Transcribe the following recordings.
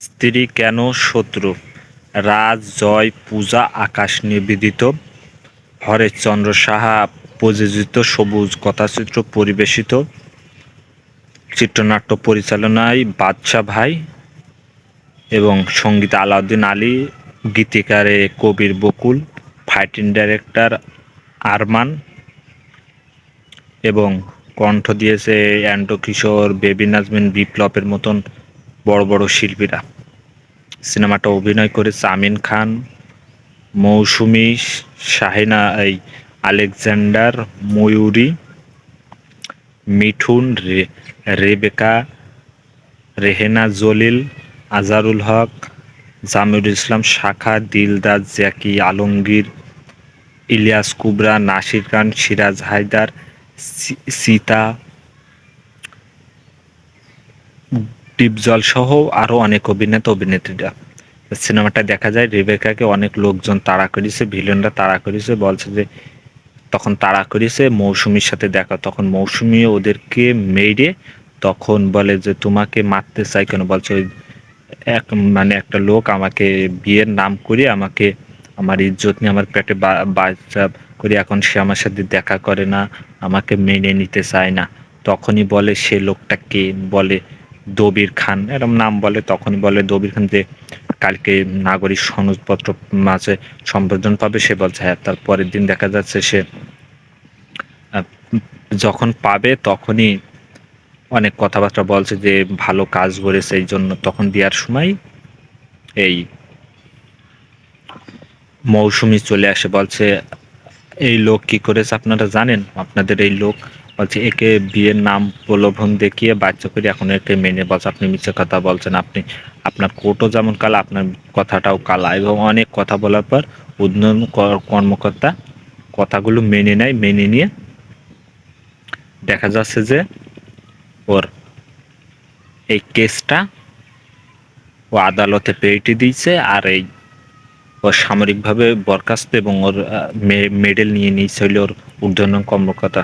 স্ত্রী কেন শত্রু? রাজ, জয়, পূজা, আকাশ নিবেদিত হরেশচন্দ্র সাহা, প্রযোজিত সবুজ কথাচিত্র পরিবেশিত। চিত্রনাট্য পরিচালনায় বাদশা ভাই এবং সংগীত আলাউদ্দিন আলী, গীতিকারে কবির বকুল, ফাইটিং ডাইরেক্টর আরমান এবং কণ্ঠ দিয়েছে অ্যান্টো কিশোর, বেবি নাজমিন বিপ্লবের মতন বড় বড় শিল্পীরা। সিনেমাটা অভিনয় করেছে আমিন খান, মৌসুমি, শাহিনা, এই আলেকজান্ডার, ময়ূরী, মিঠুন রেবেকা, রেহেনা জলিল, আজারুল হক, জামিরুল ইসলাম, শাখা, দিলদার, জ্যাকি আলমগীর, ইলিয়াস কুবরা, নাসির খান, সিরাজ হায়দার সীতা ডিপজল সহ আরও অনেক অভিনেতা, অভিনেত্রীরা। সিনেমাটা দেখা যায়, রেবেকাকে অনেক লোকজন তাড়া করেছে, ভিলেনরা তাড়া করেছে, বলছে যে তখন তাড়া করেছে, মৌসুমীর সাথে দেখা, তখন মৌসুমি ওদেরকে মেরে তখন বলে যে, তোমাকে মারতে চাই কেন? বলছে, ওই এক মানে একটা লোক আমাকে বিয়ের নাম করে আমাকে, আমার ইজ্জত নিয়ে আমার পেটে বাচ্চা করে এখন সে আমার সাথে দেখা করে না, আমাকে মেনে নিতে চায় না। তখনই বলে, সে লোকটা কে? বলে দবির খান এরকম নাম বলে, তখন বলে দবির খান যে কালকে নাগরিক সনদপত্র মাঝে সম্বোধন পাবে, সে বলছে হ্যাঁ তার পরের দিন দেখা যাচ্ছে সে যখন পাবে তখনই অনেক কথাবার্তা বলছে যে ভালো কাজ করেছে এই জন্য, তখন দেওয়ার সময় এই মৌসুমি চলে আসে, বলছে, এই লোক কি করেছে আপনারা জানেন? আপনাদের এই লোক বলছে, একে বিয়ের নাম প্রলোভন দেখিয়ে বাচ্চা করে এখন একে মেনে বলছে, আপনি মিছে কথা বলছেন, আপনি, আপনার কোর্টও যেমন কালা, আপনার কথাটাও কালা এবং অনেক কথা বলার পর উন্নয়ন কর্মকর্তা কথাগুলো মেনে নেয়, মেনে নিয়ে দেখা যাচ্ছে যে ওর এই কেসটা ও আদালতে পেয়েটি দিয়েছে আর এই ও সামরিকভাবে বরখাস্ত এবং ওর মেডেল নিয়ে নিয়েছে হইলে ওর ঊর্ধ্বন কর্মকর্তা।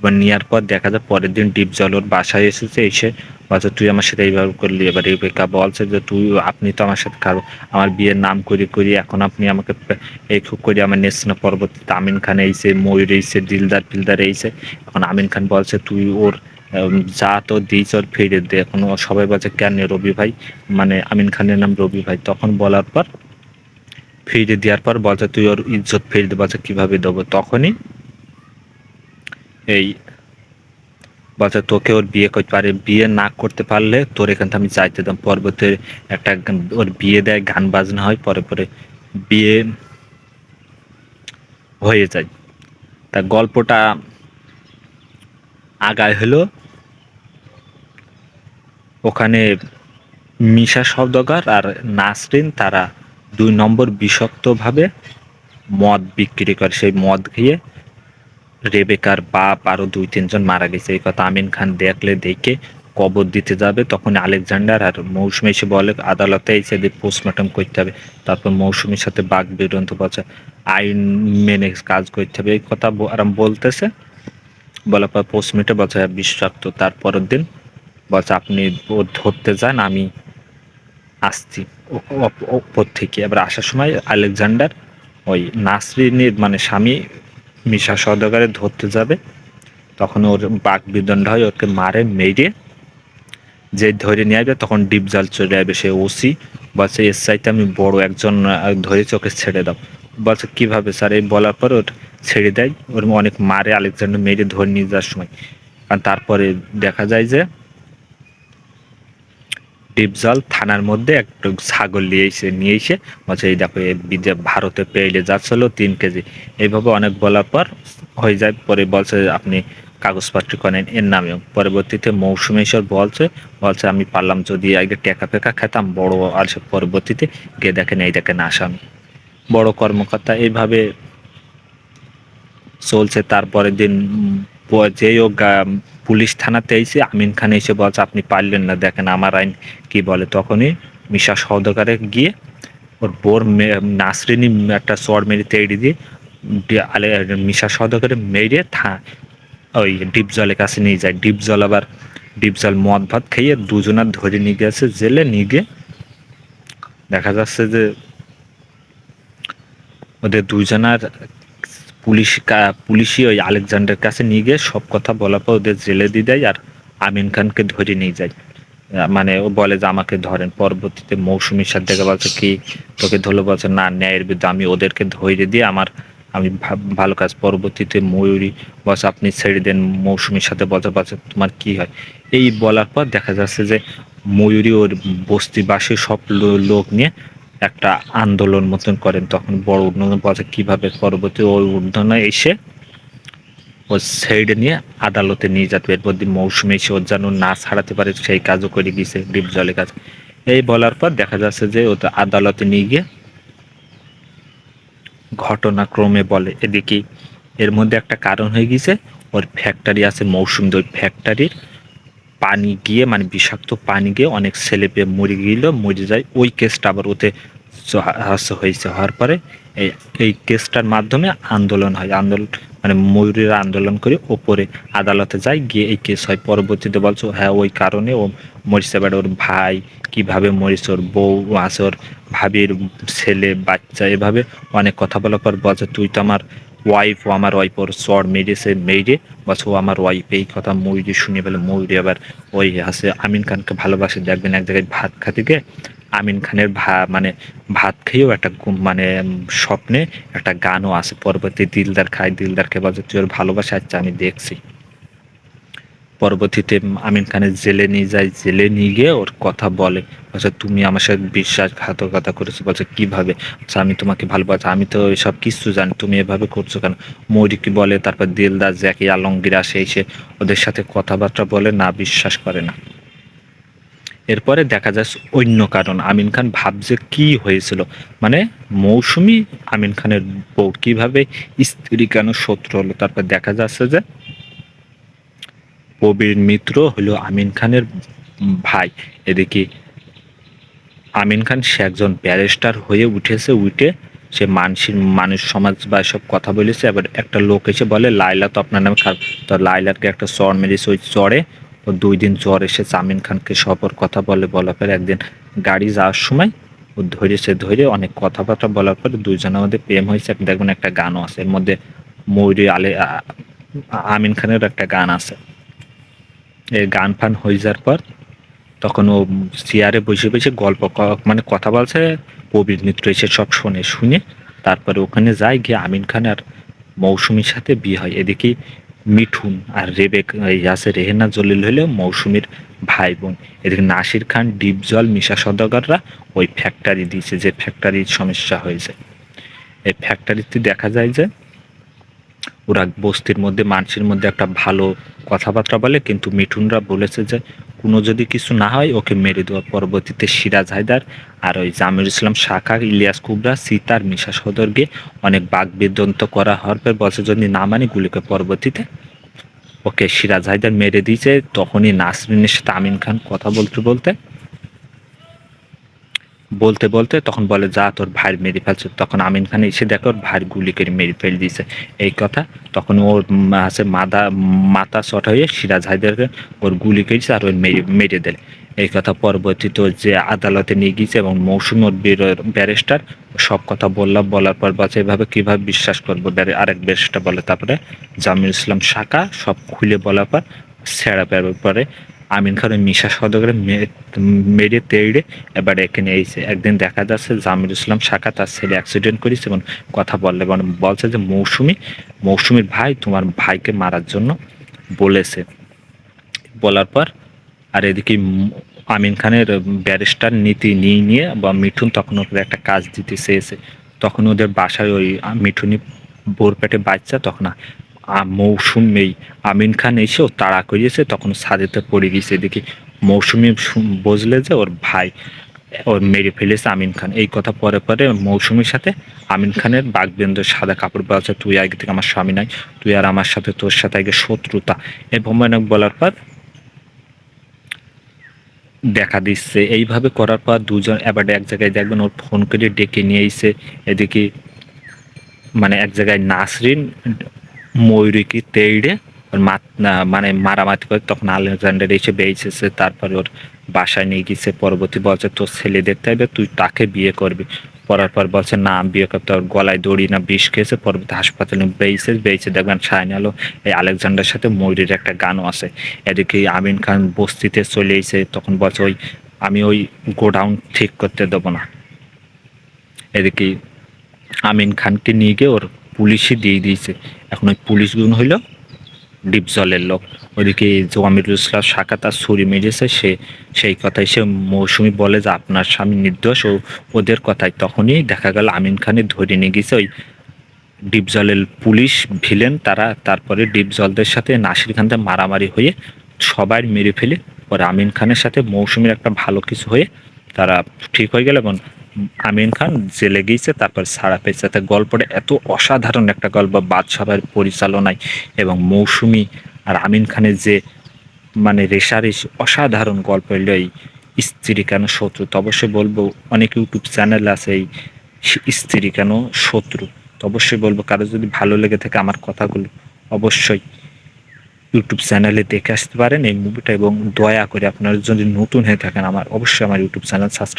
এবার নেওয়ার পর দেখা যায় পরের দিন ডিপ জল ওর বাসায় এসেছে, এসে বলছে, তুই আমার সাথে এইভাবে করলি, এবার রেবেকা বলছে যে, তুই, আপনি তো আমার সাথে কারও, আমার বিয়ের নাম করি করি, এখন আপনি আমাকে এই খুব করি, আমার নেশনা পরবর্তীতে আমিন খান এইছে ময়ূর এইছে দিলদার ফিলদার এইছে এখন আমিন খান বলছে, তুই ওর যা তো দিয়েছ ওর ফিরে দে। এখন সবাই বলছে, কেন রবি ভাই? মানে আমিন খানের নাম রবি ভাই। তখন বলার পর ফিরে দেওয়ার পর বলছে, তুই ওর ইজ্জত ফিরে দে। বলছে, কীভাবে দেবো? তখনই এই, বলছে, তোকে ওর বিয়ে করতে পারে, বিয়ে না করতে পারলে তোর এখান থেকে আমি চাইতে দাম পরবর্তী একটা ওর বিয়ে দেয়, গান বাজনা হয়, পরে পরে বিয়ে হয়ে যায়। তা গল্পটা আগায় হলো। ওখানে মিশা শব্দকার আর নাসরিন, তারা দুই নম্বর বিষাক্তভাবে মদ বিক্রি করে। সেই মদ খেয়ে রেবেকার বাপ আরও দুই তিনজন মারা গেছে। এই কথা আমিন খান দেখলে দেখে কবর দিতে যাবে। তখন আলেকজান্ডার আর মৌসুমি এসে বলে আদালতে এসে পোস্টমর্টম করতে হবে। তারপর মৌসুমির সাথে বাঘ বেরন্ত বলছে আইন মেনে কাজ করতে হবে। এই কথা আরাম বলতেছে। বলার পর পোস্টমর্টে বলছে হ্যাঁ, বিষাক্ত তারপরের দিন বলছে আপনি ধরতে যান আমি আসছি। ওপর থেকে। এবার আসার সময় আলেকজান্ডার ওই নাসরিনের মানে স্বামী মিশা সদাগারে ধরতে যাবে, তখন ওর বাঘ বিদণ্ড হয়, ওকে মারে, মেরে। যে ধরে নিয়ে আসবে, তখন ডিপ জাল চলে আসবে সে ওসি। বলছে এর সাইতে আমি বড় একজন ধরেছি, ওকে ছেড়ে দাও। বলছে, কীভাবে স্যার? এই বলার পর ওর ছেড়ে দেয়। ওর অনেক মারে, আলেকজান্ডার মেরে ধরে নিয়ে যাওয়ার সময়। কারণ তারপরে দেখা যায় যে ডিপজল থানার মধ্যে একটু ছাগল নিয়ে এসে নিয়ে এসে বলছে, এই দেখো ভারতে পেয়ে যাচ্ছিল তিন কেজি। এইভাবে অনেক বলার পর হয়ে যায়, পরে বলছে, আপনি কাগজপত্র করেন এর নামেও পরবর্তীতে মৌসুমেশ্বর বলছে বলছে, আমি পারলাম যদি আগে টেকা ফেকা খেতাম, বড় আর সে পরবর্তীতে গিয়ে দেখেন, এই দেখেন, আসামি। বড় কর্মকর্তা এইভাবে চলছে, তারপরের দিন যেই পুলিশ থানাতে এসে আমিন খান এসে বলছে, আপনি পারলেন না, দেখেন আমার আইন কি বলে। তখনই মিশা সহদকারে গিয়ে ওর বোর নাসরিনী একটা চর মেরে তেড়ে দিয়ে আলে, মিশা সহদকারে মেরে থা, ওই ডিপ জলের কাছে নিয়ে যায়। ডিপ জল আবার, ডিপ জল মদ ভাত খাইয়ে দুজনার ধরে নিয়ে গেছে জেলে, নিয়ে গিয়ে দেখা যাচ্ছে যে ওদের দুইজনার পুলিশ পুলিশই ওই আলেকজান্ডার কাছে নিয়ে গিয়ে সব কথা বলার পর ওদের জেলে দিয়ে দেয় আর আমিন খানকে ধরে নিয়ে যায়। মানে ও বলে যে আমাকে ধরেন, পরবর্তীতে মৌসুমীর সাথে বলছে কি, তোকে ধরলো, বলছে না, ন্যায়ের বিরুদ্ধে আমি ওদেরকে ধরে দিয়ে আমার, আমি ভালো কাজ, পরবর্তীতে ময়ূরী বস আপনি ছেড়ে দেন, মৌসুমীর সাথে বলতে বলছে তোমার কি হয়? এই বলার পর দেখা যাচ্ছে যে ময়ূরী ওর বস্তিবাসী সব লোক নিয়ে একটা আন্দোলন মতন করেন, তখন বড় উন্নয়ন বলছে কীভাবে পরবর্তী ওই উন্নয়নে এসে ও সাইডে নিয়ে আদালতে নিয়ে যাবে এরপর দিন মৌসুমে এসে ওর যেন না ছাড়াতে পারে, সেই কাজও করে গিয়েছে ডিপ জলের কাজ। এই বলার পর দেখা যাচ্ছে যে ও তো আদালতে নিয়ে গিয়ে ঘটনাক্রমে বলে। এদিকে এর মধ্যে একটা কারণ হয়ে গিয়েছে, ওর ফ্যাক্টরি আছে মৌসুম ওই ফ্যাক্টরির পানি গিয়ে মানে বিষাক্ত পানি গিয়ে অনেক ছেলে পেয়ে মরে গিয়েছিল মরে যায়। ওই কেসটা আবার ওতে হয়েছে, হওয়ার পরে এই এই কেসটার মাধ্যমে আন্দোলন হয়। আন্দোলন মানে ময়ূরীরা আন্দোলন করে ওপরে আদালতে যায়, গিয়ে এই কেস হয়। পরবর্তীতে বলছো হ্যাঁ ওই কারণে ও মরিছে এবার ওর ভাই। কীভাবে মরিছে ওর বউ? আছে ওর ভাবির ছেলে, বাচ্চা। এভাবে অনেক কথা বলার পর বলছে, তুই তো আমার ওয়াইফ আমার ওয়াইফ ওর চর মেরেছে মেরে বলছে ও আমার ওয়াইফ এই কথা ময়ূরি শুনে বলে ময়ূরি আবার ওই আছে আমিন খানকে ভালোবাসে, দেখবেন এক জায়গায় ভাত খাতে গিয়ে আমিন খানের ভা মানে ভাত খেয়েও একটা মানে স্বপ্নে একটা গানও আছে, পরবর্তী দিলদার খায়, দিলদারকে বলছে তুই ওর ভালোবাসা আচ্ছা আমি দেখছি। পরবর্তীতে আমিন খানের জেলে নিয়ে যায়, জেলে নিয়ে গিয়ে ওর কথা বলে। বলছে, তুমি আমার সাথে বিশ্বাসঘাতকতা করেছ। বলছে, কীভাবে? আচ্ছা আমি তোমাকে ভালোবাসি, আমি তো এসব কিছু জানি, তুমি এভাবে করছ কেন? মৌরিকি বলে, তারপর দিলদার জ্যাকি আলমগীর আসে, এসে ওদের সাথে কথাবার্তা বলে, না বিশ্বাস করে না। এরপরে দেখা যাচ্ছে অন্য কারণ, আমিন খান ভাবছে কি হয়েছিল। মানে মৌসুমি আমিন খানের বউ, কীভাবে স্ত্রী কেন শত্রু হলো? তারপর দেখা যাচ্ছে যে প্রবীর মিত্র হলো আমিন খানের ভাই। এদিকে আমিন খান, সে একজন ব্যারিস্টার হয়ে উঠেছে, উঠে সে মানসিক মানুষ, সমাজ বা সব কথা বলেছে। এবার একটা লোক এসে বলে লাইলা তো আপনার নামে খারাপ। তো লাইলারকে একটা চর মেরেছে ওই চরে ও দুই দিন জ্বর এসেছে আমিন খানকে সবর কথা বলে, বলার পরে একদিন গাড়ি যাওয়ার সময় ও ধরেছে, ধরে অনেক কথাবার্তা বলার পরে দুইজনের মধ্যে প্রেম হয়েছে। দেখবেন একটা গানও আছে, এর মধ্যে ময়ূরী আলে আমিন খানের একটা গান আছে। গান ফান হয়ে যাওয়ার পর তখন ও চেয়ারে বসে বসে গল্প মানে কথা বলছে, প্রবীর মিত্র এসে সব শোনে, শুনে তারপরে ওখানে যায়, গিয়ে আমিন খান আর মৌসুমীর সাথে বিয়ে হয়। এদিকে মিঠুন আর রেবেক আছে রেহেনা, জলিল হলেও মৌসুমীর ভাই বোন এদিকে নাসির খান ডিপজল মিশা সদগররা ওই ফ্যাক্টরি দিয়েছে, যে ফ্যাক্টরির সমস্যা হয়েছে। এই ফ্যাক্টরিতে দেখা যায় যে ওরা বস্তির মধ্যে, মানুষের মধ্যে একটা ভালো কথাবার্তা বলে, কিন্তু মিঠুনরা বলেছে যে, কোনো যদি কিছু না হয়, ওকে মেরে দেওয়া। পরবর্তীতে সিরাজ হায়দার আর ওই জামির ইসলাম শাখা, ইলিয়াস কুবরা সীতার মিশা সদরকে অনেক বাঘ বিদন্ত করা হওয়ার পর বছর যদি না মানে গুলিকে পরবর্তীতে ওকে সিরাজ হায়দার মেরে দিয়েছে, তখনই নাসরিনের সাথে আমিন খান কথা বলতে বলতে বলতে বলতে তখন বলে, যা তোর ভাই মেরে ফেলছে। তখন আমিন খান এসে দেখে ওর ভাই গুলি করে মেরে ফেল দিয়েছে। এই কথা তখন ওর আছে, মাদা, মাথা শট হয়ে সিরাজ হায়দারকে ওর গুলি করেছে আর ওর মেরে মেরে দেয় এই কথা পরবর্তীতে যে আদালতে নিয়ে গিয়েছে এবং মৌসুমি ওর ব্যারিস্টার, সব কথা বললাম, বলার পর বাচ্চা এভাবে কীভাবে বিশ্বাস করব? আরেক ব্যারিস্টার বলে, তারপরে জামিল ইসলাম শাখা সব খুলে বলার পর ছেড়া পরে আমিন খান ওই মিশা সদগরে মেরে তেড়ে এবার এখানে এইছে একদিন দেখা যাচ্ছে জামির ইসলাম শাখা তার ছেলে অ্যাক্সিডেন্ট করেছে এবং কথা বললে বলছে যে মৌসুমি, মৌসুমির ভাই তোমার ভাইকে মারার জন্য বলেছে। বলার পর আর এদিকে আমিন খানের ব্যারিস্টার নীতি নিয়ে নিয়ে বা মিঠুন তখন ওদের একটা কাজ দিতে চেয়েছে। তখন ওদের বাসায় ওই মিঠুনি বোর পেটে বাচ্চা তখন মৌসুমি আমিন খান এসেও তাড়া করিয়েছে, তখন সাদেতে পড়ে গিয়েছে। এদিকে মৌসুমি বুঝলে যে ওর ভাই, ওর মেরে ফেলেছে আমিন খান। এই কথা পরে পরে মৌসুমির সাথে আমিন খানের বাঘবেন্দ্র সাদা কাপড় বলছে তুই আগে থেকে আমার স্বামী নাই তুই আর আমার সাথে, তোর সাথে আগে শত্রুতা। এই ভ্রমণক বলার পর দেখা দিচ্ছে। এইভাবে করার পর দুজন এবার এক জায়গায় দেখবেন ওর ফোন করে ডেকে নিয়ে এসে এদিকে মানে এক জায়গায় নাসরিন ময়ূরীকে তেইড়ে ওর মানে মারামারি করে তখন আলেকজান্ডার এসে বেঁচেছে, তারপরে ওর বাসায় নিয়ে গেছে, পরবর্তী বলছে, তোর ছেলে দেখতে হবে তুই তাকে বিয়ে করবি। পড়ার পর বলছে, না বিয়ে করতে ওর গলায় দড়ি না, বিষ খেয়েছে। পরবর্তী হাসপাতালে বেঁচে বেঁচে দেখবেন সাইন আলো এই আলেকজান্ডার সাথে ময়ূরের একটা গানও আছে। এদিকে আমিন খান বস্তিতে চলে এসে তখন বলছে, ওই, আমি ওই গোডাউন ঠিক করতে দেবো না। এদিকে আমিন খানকে নিয়ে গিয়ে ওর পুলিশই দিয়ে দিয়েছে। এখন ওই পুলিশগুলো হইল ডিপ জলের লোক। ওদিকে যে আমিরুল ইসলাম শাখা তার ছুরি মেরেছে, সে সেই কথাই সে মৌসুমি বলে যে, আপনার স্বামী নির্দোষ, ও ওদের কথাই। তখনই দেখা গেল আমিন খানের ধরে নিয়ে গেছে ওই ডিপ জলের পুলিশ ভিলেন তারা। তারপরে ডিপ জলদের সাথে নাসির খানতে মারামারি হয়ে সবাই মেরে ফেলে। পরে আমিন খানের সাথে মৌসুমীর একটা ভালো কিছু হয়ে তারা ঠিক হয়ে গেল এবং আমিন খান জেলে গিয়েছে, তারপর সারা পেয়েছে। তার গল্পটা এত অসাধারণ একটা গল্প, বাদশাহের পরিচালনায় এবং মৌসুমী আর আমিন খানের যে মানে রেশারেশ, অসাধারণ গল্প হইল এই স্ত্রী কেন শত্রু। তো অবশ্যই বলব, অনেক ইউটিউব চ্যানেল আছে এই স্ত্রী কেন শত্রু। তো অবশ্যই বলব, কারও যদি ভালো লেগে থাকে আমার কথাগুলো অবশ্যই ইউটিউব চ্যানেলে দেখে আসতে পারেন এই মুভিটা এবং দয়া করে আপনারা যদি নতুন হয়ে থাকেন আমার, অবশ্যই আমার ইউটিউব চ্যানেল সাবস্ক্রাইব